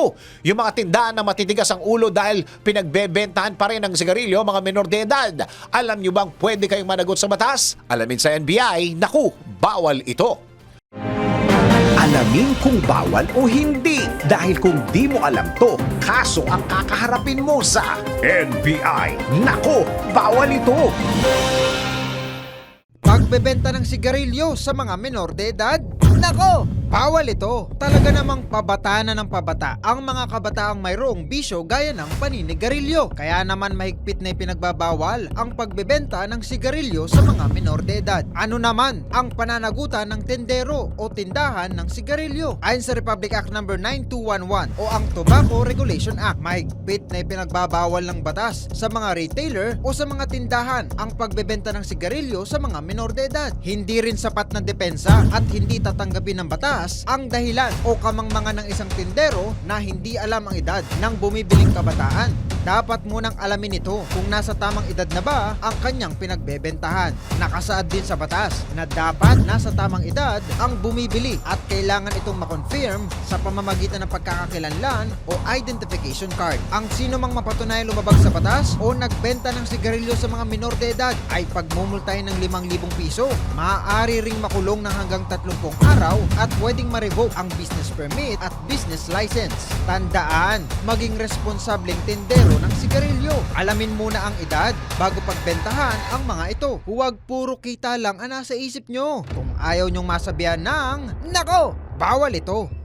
Naku, yung mga tindahan na matitigas ang ulo dahil pinagbebentahan pa rin ng sigarilyo mga menor de edad. Alam nyo bang pwede kayong managot sa batas? Alamin sa NBI, naku, bawal ito. Alamin kung bawal o hindi. Dahil kung di mo alam to, kaso ang kakaharapin mo sa NBI. Nako, bawal ito. Pagbebenta ng sigarilyo sa mga menor de edad? Nako! Bawal ito. Talaga namang pabata na ng pabata ang mga kabataang mayroong bisyo gaya ng paninigarilyo. Kaya naman mahigpit na ipinagbabawal ang pagbebenta ng sigarilyo sa mga menor de edad. Ano naman ang pananagutan ng tendero o tindahan ng sigarilyo? Ayon sa Republic Act No. 9211 o ang Tobacco Regulation Act, mahigpit na ipinagbabawal ng batas sa mga retailer o sa mga tindahan ang pagbebenta ng sigarilyo sa mga menor de edad. Hindi rin sapat na depensa at hindi tatanggapin ng batas ang dahilan o kamangmangan ng isang tindero na hindi alam ang edad ng bumibiling kabataan. Dapat munang alamin ito kung nasa tamang edad na ba ang kanyang pinagbebentahan. Nakasaad din sa batas na dapat nasa tamang edad ang bumibili at kailangan itong makonfirm sa pamamagitan ng pagkakakilanlan o identification card. Ang sino mang mapatunayan lumabag sa batas o nagbenta ng sigarilyo sa mga minor de edad ay pagmumultahin ng 5,000 piso. Maaari ring makulong ng hanggang 30 araw at pwedeng ma-revoke ang business permit at business license. Tandaan, maging responsableng tindero ng sigarilyo. Alamin muna ang edad bago pagbentahan ang mga ito. Huwag puro kita lang ang nasa isip nyo. Kung ayaw nyong masabihan ng, Nako! Bawal ito!